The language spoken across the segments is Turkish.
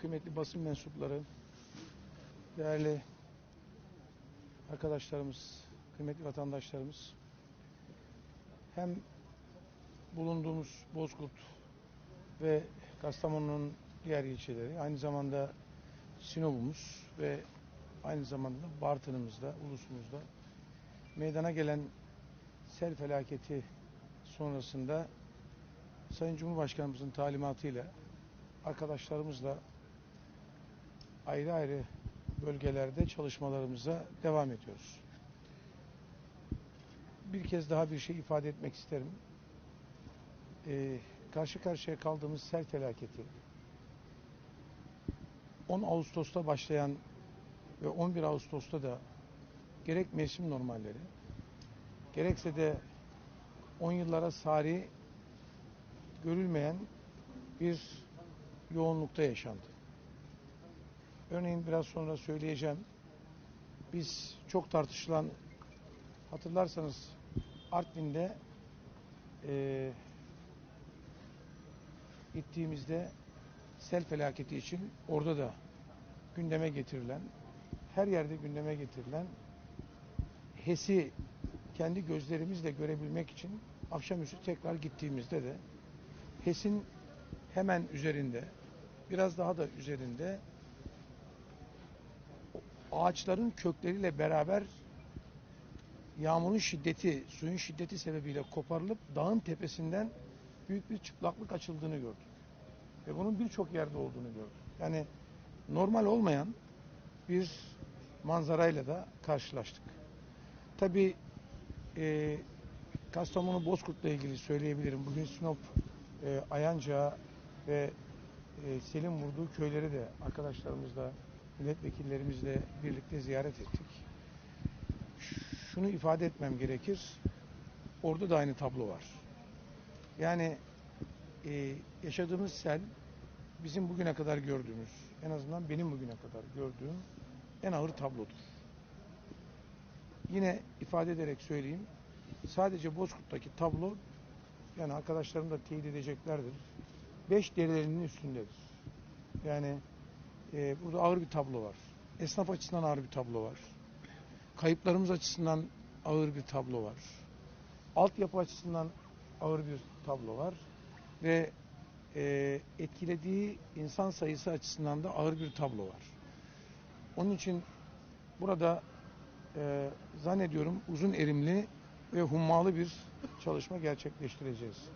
Kıymetli basın mensupları, değerli arkadaşlarımız, kıymetli vatandaşlarımız, hem bulunduğumuz Bozkurt ve Kastamonu'nun diğer ilçeleri, aynı zamanda Sinop'umuz ve aynı zamanda da Bartın'ımızda, ulusumuzda meydana gelen sel felaketi sonrasında Sayın Cumhurbaşkanımızın talimatıyla arkadaşlarımızla ayrı ayrı bölgelerde çalışmalarımıza devam ediyoruz. Bir kez daha bir şey ifade etmek isterim. Ee, karşı karşıya kaldığımız sel felaketi 10 Ağustos'ta başlayan ve 11 Ağustos'ta da gerek mevsim normalleri gerekse de 10 yıllara sari görülmeyen bir yoğunlukta yaşandı. Örneğin biraz sonra söyleyeceğim. Biz çok tartışılan hatırlarsanız Artvin'de eee gittiğimizde sel felaketi için orada da gündeme getirilen, her yerde gündeme getirilen HES'i kendi gözlerimizle görebilmek için akşamüstü tekrar gittiğimizde de HES'in hemen üzerinde, biraz daha da üzerinde ağaçların kökleriyle beraber yağmurun şiddeti, suyun şiddeti sebebiyle koparılıp dağın tepesinden büyük bir çıplaklık açıldığını gördük. Ve bunun birçok yerde olduğunu gördük. Yani normal olmayan bir manzarayla da karşılaştık. Tabii e, Kastamonu Bozkurt'la ilgili söyleyebilirim. Bugün Sinop, e, Ayanca ve e, Selim vurduğu köyleri de arkadaşlarımızla, milletvekillerimizle birlikte ziyaret ettik. Şunu ifade etmem gerekir. Orada da aynı tablo var. Yani e, yaşadığımız sel bizim bugüne kadar gördüğümüz, en azından benim bugüne kadar gördüğüm en ağır tablodur. Yine ifade ederek söyleyeyim. Sadece Bozkurt'taki tablo yani arkadaşlarım da teyit edeceklerdir. Beş derilerinin üstündedir. Yani e, burada ağır bir tablo var. Esnaf açısından ağır bir tablo var. Kayıplarımız açısından ağır bir tablo var. Altyapı açısından ağır bir tablo var. Ve e, etkilediği insan sayısı açısından da ağır bir tablo var. Onun için burada e, zannediyorum uzun erimli ve hummalı bir çalışma gerçekleştireceğiz.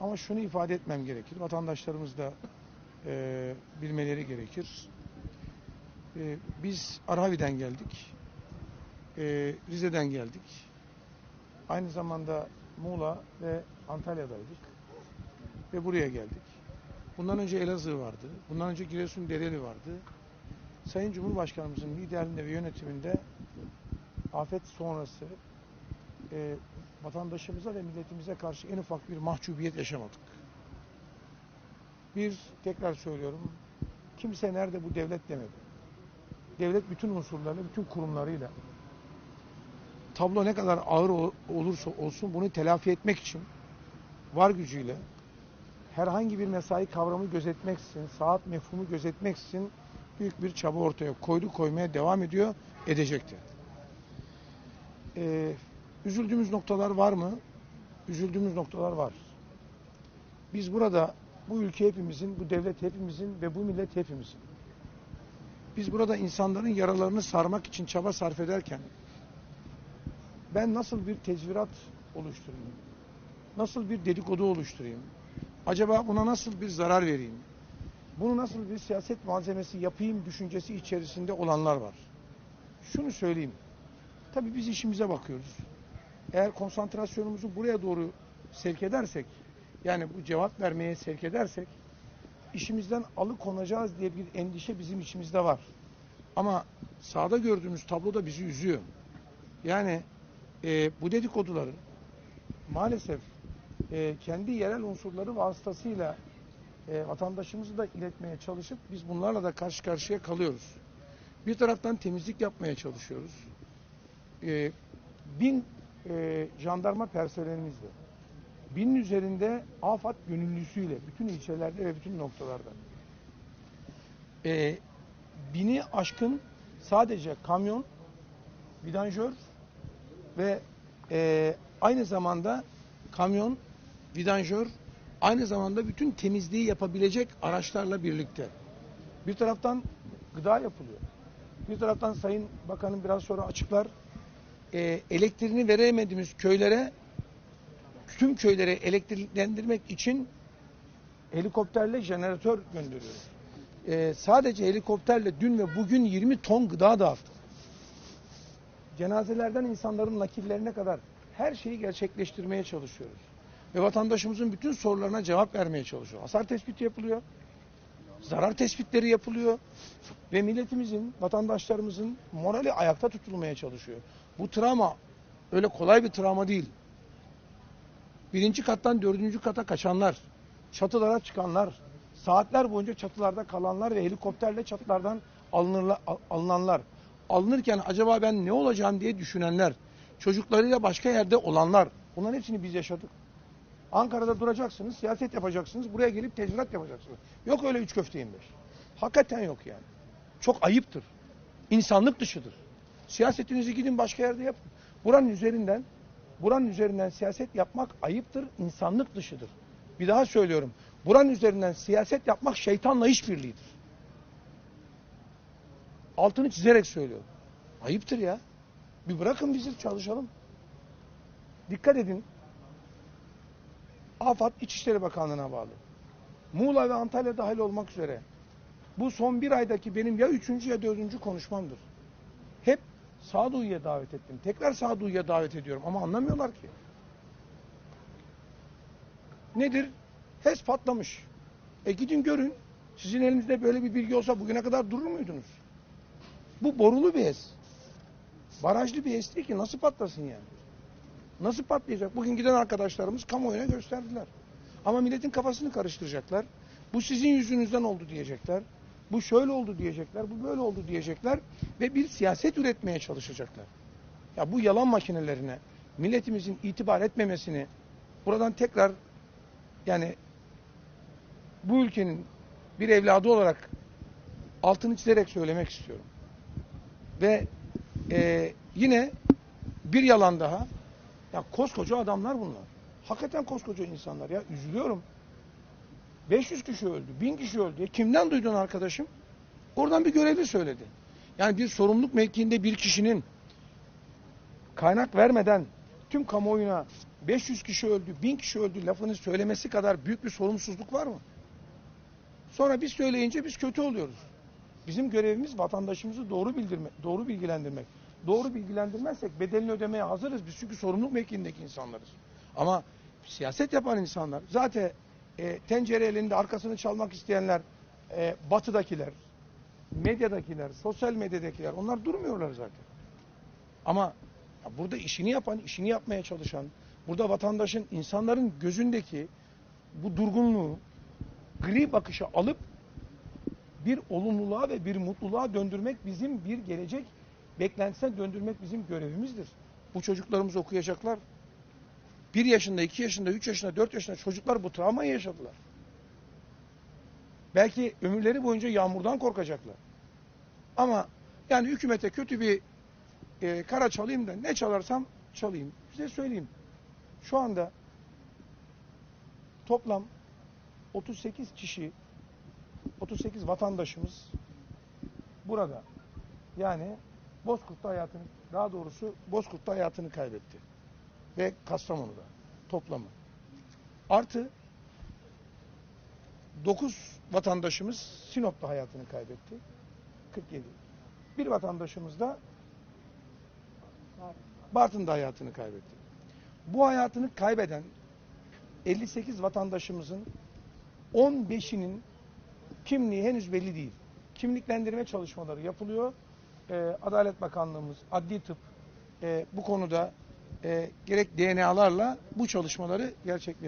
Ama şunu ifade etmem gerekir. Vatandaşlarımız da e, bilmeleri gerekir. E, biz Arhavi'den geldik. E, Rize'den geldik. Aynı zamanda Muğla ve Antalya'daydık. Ve buraya geldik. Bundan önce Elazığ vardı. Bundan önce Giresun Dereli vardı. Sayın Cumhurbaşkanımızın liderliğinde ve yönetiminde afet sonrası e, vatandaşımıza ve milletimize karşı en ufak bir mahcubiyet yaşamadık. Bir, tekrar söylüyorum, kimse nerede bu devlet demedi. Devlet bütün unsurlarıyla, bütün kurumlarıyla tablo ne kadar ağır ol- olursa olsun bunu telafi etmek için var gücüyle herhangi bir mesai kavramı gözetmeksizin, saat mefhumu gözetmeksizin büyük bir çaba ortaya koydu, koymaya devam ediyor, edecektir. Ee, üzüldüğümüz noktalar var mı? Üzüldüğümüz noktalar var. Biz burada bu ülke hepimizin, bu devlet hepimizin ve bu millet hepimizin. Biz burada insanların yaralarını sarmak için çaba sarf ederken ben nasıl bir tezvirat oluşturayım? Nasıl bir dedikodu oluşturayım? Acaba buna nasıl bir zarar vereyim? Bunu nasıl bir siyaset malzemesi yapayım düşüncesi içerisinde olanlar var. Şunu söyleyeyim. Tabii biz işimize bakıyoruz. Eğer konsantrasyonumuzu buraya doğru sevk edersek, yani bu cevap vermeye sevk edersek, işimizden alıkonacağız diye bir endişe bizim içimizde var. Ama sahada gördüğümüz tablo da bizi üzüyor. Yani e, bu dedikoduları maalesef e, kendi yerel unsurları vasıtasıyla e, vatandaşımızı da iletmeye çalışıp biz bunlarla da karşı karşıya kalıyoruz. Bir taraftan temizlik yapmaya çalışıyoruz. E, bin e, jandarma personelimizle, binin üzerinde AFAD gönüllüsüyle bütün ilçelerde ve bütün noktalarda e, bini aşkın sadece kamyon, vidanjör ve e, aynı zamanda kamyon, vidanjör, aynı zamanda bütün temizliği yapabilecek araçlarla birlikte. Bir taraftan gıda yapılıyor. Bir taraftan Sayın Bakanım biraz sonra açıklar. E, elektriğini veremediğimiz köylere tüm köyleri elektriklendirmek için helikopterle jeneratör gönderiyoruz. Ee, sadece helikopterle dün ve bugün 20 ton gıda dağıttık. Cenazelerden insanların nakillerine kadar her şeyi gerçekleştirmeye çalışıyoruz. Ve vatandaşımızın bütün sorularına cevap vermeye çalışıyor. Hasar tespiti yapılıyor. Zarar tespitleri yapılıyor. Ve milletimizin, vatandaşlarımızın morali ayakta tutulmaya çalışıyor. Bu travma öyle kolay bir travma değil. Birinci kattan dördüncü kata kaçanlar, çatılara çıkanlar, saatler boyunca çatılarda kalanlar ve helikopterle çatılardan alınırla, al- alınanlar, alınırken acaba ben ne olacağım diye düşünenler, çocuklarıyla başka yerde olanlar, bunların hepsini biz yaşadık. Ankara'da duracaksınız, siyaset yapacaksınız, buraya gelip tezvirat yapacaksınız. Yok öyle üç köfte 25. Hakikaten yok yani. Çok ayıptır. İnsanlık dışıdır. Siyasetinizi gidin başka yerde yapın. Buranın üzerinden buranın üzerinden siyaset yapmak ayıptır, insanlık dışıdır. Bir daha söylüyorum. Buranın üzerinden siyaset yapmak şeytanla işbirliğidir. Altını çizerek söylüyorum. Ayıptır ya. Bir bırakın bizi çalışalım. Dikkat edin. AFAD İçişleri Bakanlığı'na bağlı. Muğla ve Antalya dahil olmak üzere. Bu son bir aydaki benim ya üçüncü ya dördüncü konuşmamdır. Sağduyuya davet ettim. Tekrar sağduyuya davet ediyorum ama anlamıyorlar ki. Nedir? HES patlamış. E gidin görün. Sizin elinizde böyle bir bilgi olsa bugüne kadar durur muydunuz? Bu borulu bir HES. Barajlı bir HES değil ki nasıl patlasın yani? Nasıl patlayacak? Bugün giden arkadaşlarımız kamuoyuna gösterdiler. Ama milletin kafasını karıştıracaklar. Bu sizin yüzünüzden oldu diyecekler. Bu şöyle oldu diyecekler. Bu böyle oldu diyecekler. Ve bir siyaset üretmeye çalışacaklar. Ya bu yalan makinelerine milletimizin itibar etmemesini buradan tekrar yani bu ülkenin bir evladı olarak altını çizerek söylemek istiyorum. Ve e, yine bir yalan daha ya koskoca adamlar bunlar. Hakikaten koskoca insanlar ya. Üzülüyorum. 500 kişi öldü, 1000 kişi öldü. Ya kimden duydun arkadaşım? Oradan bir görevli söyledi. Yani bir sorumluluk mevkiinde bir kişinin kaynak vermeden tüm kamuoyuna 500 kişi öldü, 1000 kişi öldü lafını söylemesi kadar büyük bir sorumsuzluk var mı? Sonra biz söyleyince biz kötü oluyoruz. Bizim görevimiz vatandaşımızı doğru bildirmek, doğru bilgilendirmek. Doğru bilgilendirmezsek bedelini ödemeye hazırız biz çünkü sorumluluk mevkiindeki insanlarız. Ama siyaset yapan insanlar zaten e, tencere elinde arkasını çalmak isteyenler e, batıdakiler, medyadakiler, sosyal medyadakiler onlar durmuyorlar zaten. Ama ya burada işini yapan, işini yapmaya çalışan, burada vatandaşın, insanların gözündeki bu durgunluğu, gri bakışı alıp bir olumluluğa ve bir mutluluğa döndürmek bizim bir gelecek beklentisine döndürmek bizim görevimizdir. Bu çocuklarımız okuyacaklar. Bir yaşında, iki yaşında, üç yaşında, dört yaşında çocuklar bu travmayı yaşadılar. Belki ömürleri boyunca yağmurdan korkacaklar. Ama yani hükümete kötü bir e, kara çalayım da ne çalarsam çalayım. Size söyleyeyim. Şu anda toplam 38 kişi 38 vatandaşımız burada. Yani Bozkurt'ta hayatını, daha doğrusu Bozkurt'ta hayatını kaybetti. Ve Kastamonu'da toplamı. Artı 9 vatandaşımız Sinop'ta hayatını kaybetti. 47. Bir vatandaşımız da Bartın'da hayatını kaybetti. Bu hayatını kaybeden 58 vatandaşımızın 15'inin kimliği henüz belli değil. Kimliklendirme çalışmaları yapılıyor. Ee, Adalet Bakanlığımız, Adli Tıp e, bu konuda e, gerek DNA'larla bu çalışmaları gerçekleştiriyor.